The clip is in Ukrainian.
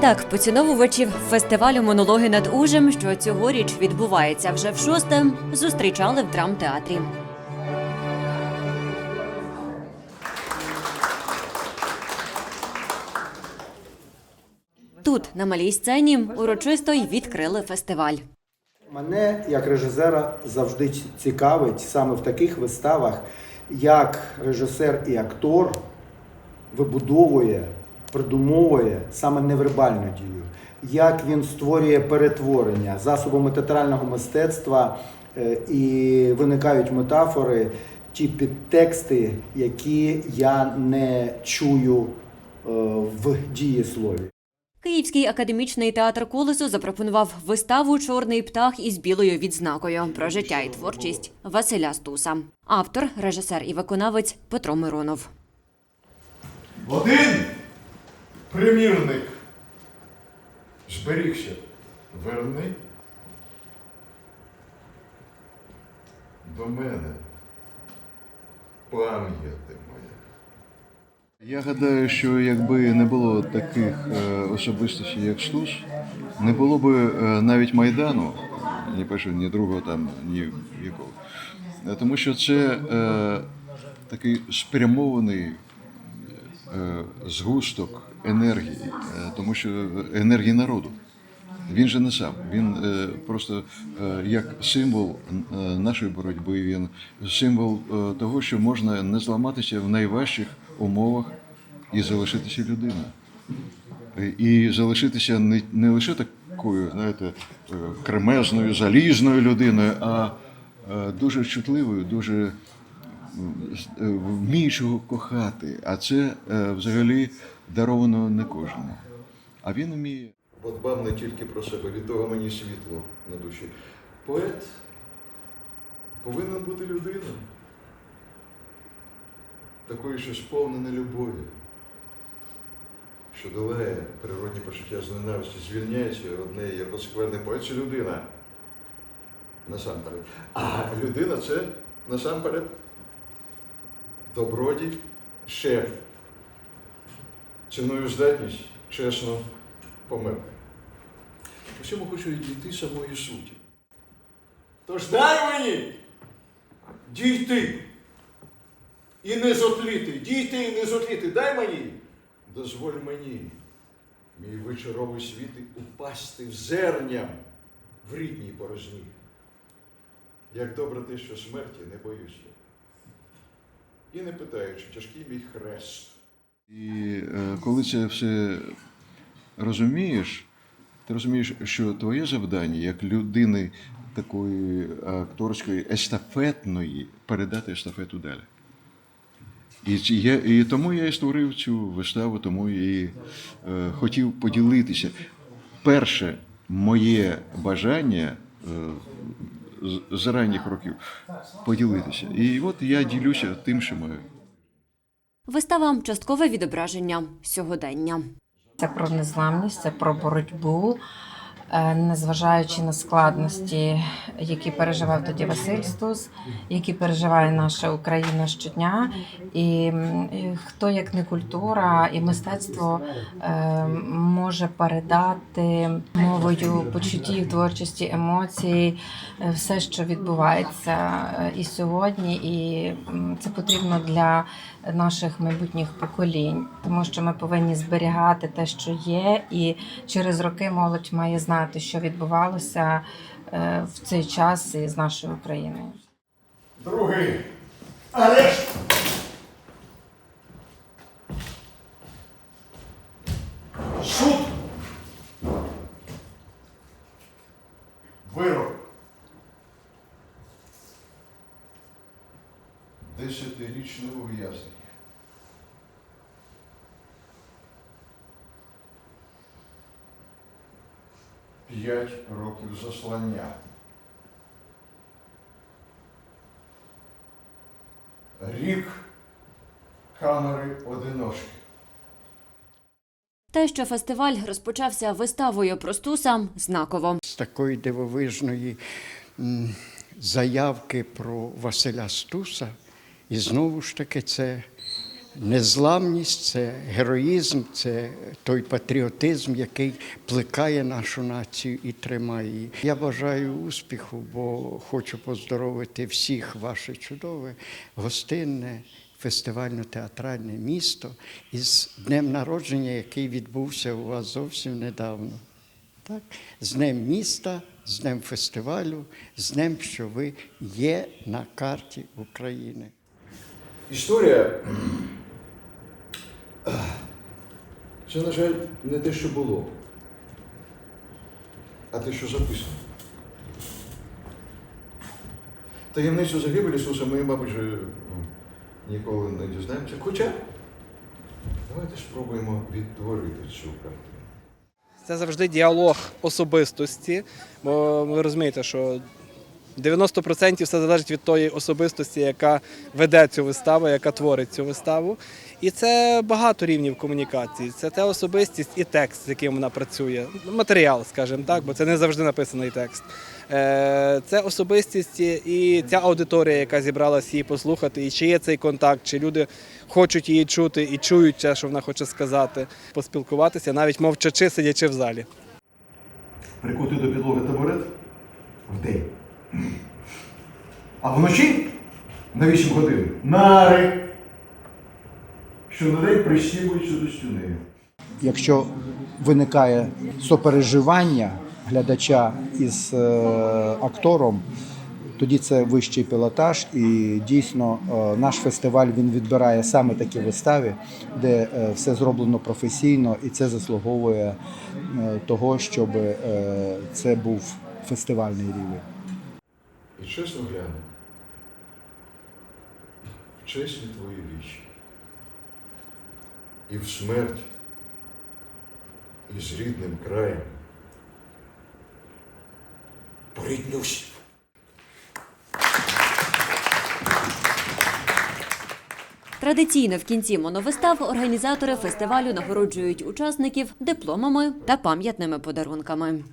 так поціновувачів фестивалю монологи над ужем, що цьогоріч відбувається вже в шосте, зустрічали в драмтеатрі. Тут, на малій сцені, урочисто й відкрили фестиваль. Мене як режисера завжди цікавить саме в таких виставах, як режисер і актор вибудовує, придумовує саме невербальну дію, як він створює перетворення засобами театрального мистецтва е, і виникають метафори, ті підтексти, які я не чую е, в дієслові. Київський академічний театр Колесо запропонував виставу Чорний птах із білою відзнакою про життя і творчість Василя Стуса. Автор, режисер і виконавець Петро Миронов. Один примірник зберігся. Верни до мене пам'яти моя. Я гадаю, що якби не було таких е, особистостей, як Стус, не було б е, навіть Майдану, ні першого, ні другого, там, ні якого. Е, Тому що це е, такий спрямований згусток енергії, е, тому що енергії народу. Він же не сам. Він е, просто е, як символ е, нашої боротьби, він символ е, того, що можна не зламатися в найважчих умовах і залишитися людиною. Е, І залишитися не, не лише такою, знаєте, е, кремезною, залізною людиною, а е, дуже чутливою, дуже е, вміючого кохати, а це е, взагалі даровано не кожному. А він вміє. Бо дбав не тільки про себе, від того мені світло на душі. Поет повинен бути людиною, такою, що сповнена любов'ю, що долає природні почуття з ненависті, звільняється від неї, розкверний поет це людина. Насамперед. А людина це насамперед добродій, шеф. Ціною здатність чесно померти. У всьому хочу дійти самої суті. Тож дай мені дійти і не зотліти, дійти і не зотліти. Дай мені, дозволь мені, мій вечоровий світ упасти в зерням в рідній порожні. Як добре те, що смерті не боюся. І не питаю, чи тяжкий мій хрест. І е, коли це все розумієш, ти розумієш, що твоє завдання як людини такої акторської естафетної передати естафету далі. І, я, і тому я і створив цю виставу, тому і е, хотів поділитися. Перше моє бажання е, з, ранніх років поділитися. І от я ділюся тим, що маю. Вистава часткове відображення сьогодення. Це про незламність, це про боротьбу, незважаючи на складності, які переживав тоді Василь Стус, які переживає наша Україна щодня. І хто як не культура і мистецтво е, може передати мовою почуттів, творчості, емоцій, е, все, що відбувається е, і сьогодні, і це потрібно для наших майбутніх поколінь, тому що ми повинні зберігати те, що є, і через роки молодь має знати, що відбувалося е, в цей час із нашою Україною. Другий. Арешт! Суд! Вирок. Десятирічне ув'язнення. П'ять років заслання. Рік камери одиночки. Те, що фестиваль розпочався виставою про Стуса, знаково. з такої дивовижної заявки про Василя Стуса. І знову ж таки, це незламність, це героїзм, це той патріотизм, який плекає нашу націю і тримає її. Я бажаю успіху, бо хочу поздоровити всіх ваше чудове, гостинне, фестивально-театральне місто із днем народження, який відбувся у вас зовсім недавно. Так? З Днем міста, з Днем фестивалю, з Днем, що ви є на карті України. Історія. Це, на жаль, не те, що було, а те, що записано. Таємницю загибелі Ісуса ми, мабуть, вже, ну, ніколи не дізнаємося. Хоча давайте спробуємо відтворити цю картину. Це завжди діалог особистості, бо ви розумієте, що 90% все залежить від тої особистості, яка веде цю виставу, яка творить цю виставу. І це багато рівнів комунікації. Це те особистість і текст, з яким вона працює. Матеріал, скажімо так, бо це не завжди написаний текст. Е, Це особистість і ця аудиторія, яка зібралась її послухати, і чи є цей контакт, чи люди хочуть її чути і чують те, що вона хоче сказати, поспілкуватися, навіть мовчачи, сидячи в залі. Прикути до підлоги табурет вдень. А вночі на 8 годин нари, що на день прищіпуються до стіни. Якщо виникає сопереживання глядача із е, актором, тоді це вищий пілотаж, і дійсно е, наш фестиваль він відбирає саме такі вистави, де е, все зроблено професійно, і це заслуговує е, того, щоб це був фестивальний рівень. І чесно гляну. В чесні твої вічі. І в смерть, і з рідним краєм. Поріднюсь. Традиційно в кінці моновистав організатори фестивалю нагороджують учасників дипломами та пам'ятними подарунками.